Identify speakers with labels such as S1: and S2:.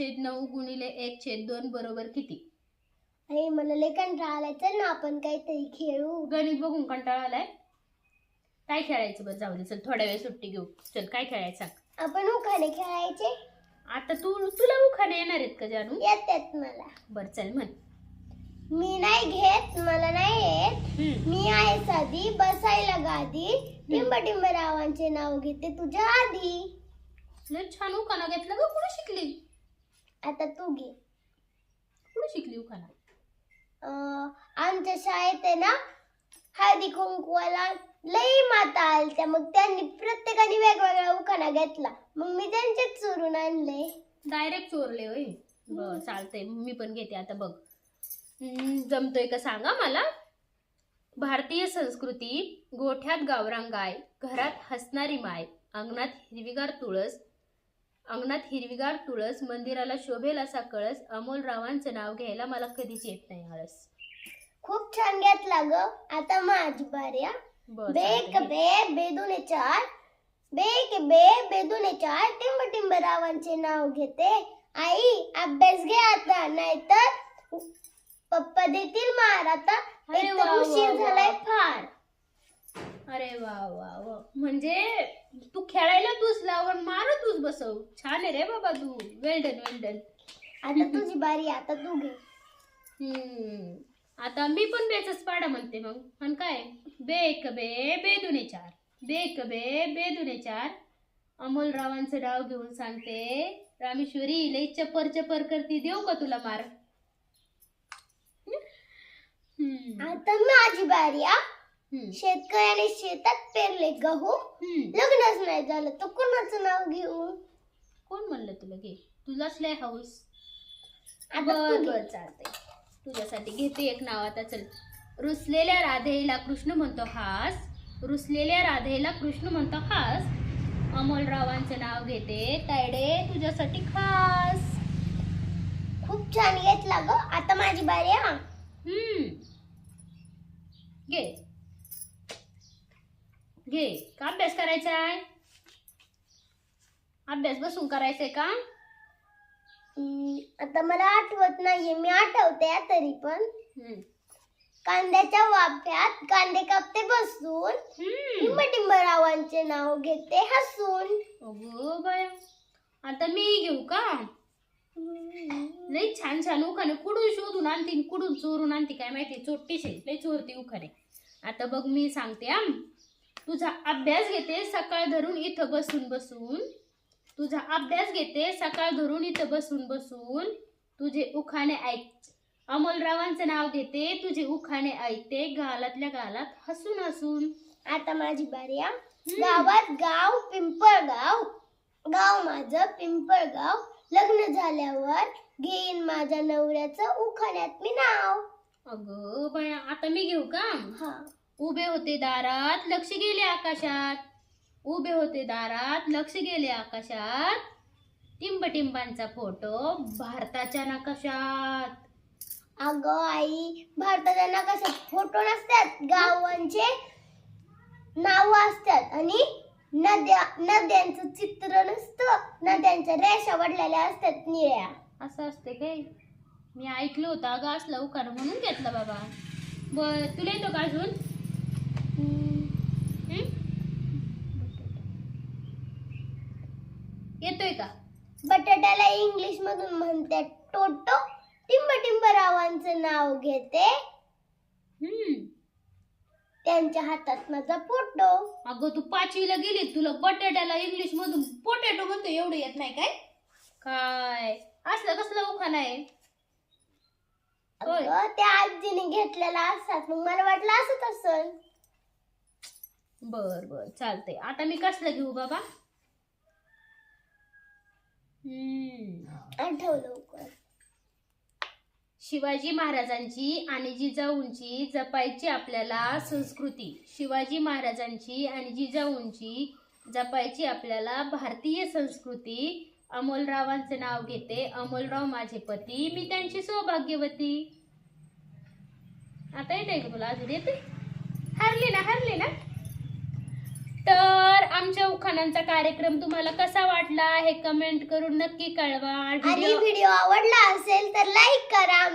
S1: छेद नऊ गुणिले एक छेद दोन बरोबर किती?
S2: अरे मला लय कंटाळा आलाय. चल ना आपण काहीतरी खेळू.
S1: गणित बघून कंटाळा आलाय? काय खेळायचं बरं? जाऊ दे चल थोड्या वेळ सुट्टी घेऊ. चल काय खेळायचं सांग.
S2: आपण उखाणे खेळायचे?
S1: आता तू तुला उखाणे येणार आहेत का जानू?
S2: येतात मला.
S1: बर चल म्हण.
S2: मी नाही घेत मला नाही येत.
S1: हम्म.
S2: मी आहे साधी बसायला गादी. टिंब टिंब रावांचे नाव घेते तुझ्या आधी.
S1: लय छान उखाणा घेतला ग कुठे
S2: आता तू घे.
S1: कुठे शिकली उखाणा
S2: अं, आमच्या शाळेत आहे ना हळदी कुंकवाला लई माता आलत्या. मग त्यांनी प्रत्येकाने वेगवेगळा उखाणा घेतला. मग मी त्यांचेच चोरून आणले.
S1: डायरेक्ट चोरले होय? बर चालतंय. मी पण घेते आता बघ. हम्म, जमतोय का सांगा मला? भारतीय संस्कृती गोठ्यात गावरांग गाय घरात हसणारी माय अंगणात हिरवीगार तुळस अंगणात हिरवीगार तुळस मंदिराला शोभेल असा कळस अमोल रावांचं नाव घ्यायला मला कधीच येत नाही आळस
S2: खूप छान घेतला ग. आता माझी बारी हा.
S1: बर
S2: बेक
S1: चालतंय.
S2: बे बेदुने चार बेक बे बेदुने चार टिंब टिंब रावांचे नाव घेते. आई अभ्यास घे आता नाहीतर पप्पा देतील मार. आता
S1: अरे
S2: एक
S1: वा,
S2: तर
S1: वा,
S2: उशीर
S1: वा.
S2: झालाय फार.
S1: अरे वा वा वा. म्हणजे तू खेळायला तूच लावण मार तूच बसव. छान आहे रे बाबा तू. वेल्डन वेल्डन
S2: आता तुझी बारी आता तू घे.
S1: हम्म. आता मी पण बेचच पाडा म्हणते मग. पण काय? बेक बे बेदुने चार. बेक बे बेदुने चार. अमोल रावांचं नाव घेऊन सांगते. रामेश्वरी लई चपर चपर करती. देऊ का तुला मार? हम्म.
S2: आता माझी बारी
S1: हम्म.
S2: शेतकऱ्याने शेतात पेरले गहू. लग्नच नाही झालं तर कुणाचं नाव घेऊ?
S1: कोण म्हणलं तुला? घे. तुलाच लय हाऊस बर. बर चालतंय. तुझ्यासाठी घेते एक नाव आता चल. रुसलेल्या राधेला कृष्ण म्हणतो हास. रुसलेल्या राधेला कृष्ण म्हणतो हास. अमोलरावांचं नाव घेते. तायडे तुझ्यासाठी खास.
S2: खूप छान घेतला ग. आता माझी बारी हा.
S1: हम्म. घे. घे. का अभ्यास करायचा आहे अभ्यास बसून करायचंय का?
S2: आता मला आठवत नाहीये. मी आठवते तरी पण.
S1: हम्म.
S2: कांद्याच्या वाफ्यात कांदे कापते बसून.
S1: हम्म.
S2: नाव घेते हसून.
S1: अगो बाया. आता मी घेऊ का? लई छान छान उखाणे कुठून शोधून आणते कुठून चोरून आणते. काय माहिती चोट्टीशे लई चोरते उखाणे. आता बघ मी सांगते हा. तुझा अभ्यास घेते सकाळ धरून इथं बसून बसून. तुझा अभ्यास घेते सकाळ धरून इथं बसून बसून. तुझे उखाणे ऐक. अमोलरावांचं नाव घेते तुझे उखाणे ऐकते गालातल्या गालात हसून हसून.
S2: आता माझी बारी गावात गाव पिंपळगाव. गाव माझं पिंपळगाव. लग्न झाल्यावर घेईन माझ्या नवऱ्याचं उखाण्यात मी नाव.
S1: अगं बाया आता मी घेऊ का?
S2: हा.
S1: उभे होते दारात लक्ष गेले आकाशात. उभे होते दारात लक्ष गेले आकाशात. टिंबटिंबांचा फोटो भारताच्या नकाशात.
S2: अगं आई भारताच्या नकाशात फोटो नसतात. गावांचे नाव असतात आणि नद्या नद्यांचं चित्र नसतं. नद्यांच्या रेषा वडलेल्या असतात निळ्या.
S1: असं असते काय? मी ऐकलं होतं अगं असलं उकार म्हणून घेतलं बाबा. बर तुला येतो का अजून? येतोय का?
S2: बटाट्याला इंग्लिश मधून म्हणतात टोटो. टिंब टिंब रावांचं नाव घेते.
S1: हम्म.
S2: त्यांच्या हातात माझा फोटो.
S1: अगं तू पाचवीला गेली तुला बटाट्याला इंग्लिश मधून पोटॅटो म्हणतो एवढं येत नाही काय? काय? असलं कसलं उखाणा आहे? होय.
S2: अगं, त्या आजीने घेतलेला असतात मग मला वाटलं असंच असल
S1: बर बर. चालतंय. आता मी कसलं घेऊ बाबा?
S2: आठव लवकर.
S1: शिवाजी महाराजांची आणि जिजाऊंची जपायची आपल्याला संस्कृती. शिवाजी महाराजांची आणि जिजाऊंची जपायची आपल्याला भारतीय संस्कृती. अमोलरावांचे नाव घेते. अमोलराव माझे पती. मी त्यांची सौभाग्यवती. आता येते का तुला? अजून येते हरली ना हरली ना. आमच्या उखाणांचा कार्यक्रम तुम्हाला कसा वाटला हे कमेंट करून नक्की कळवा.
S2: आणि व्हिडिओ आवडला असेल तर लाईक करा.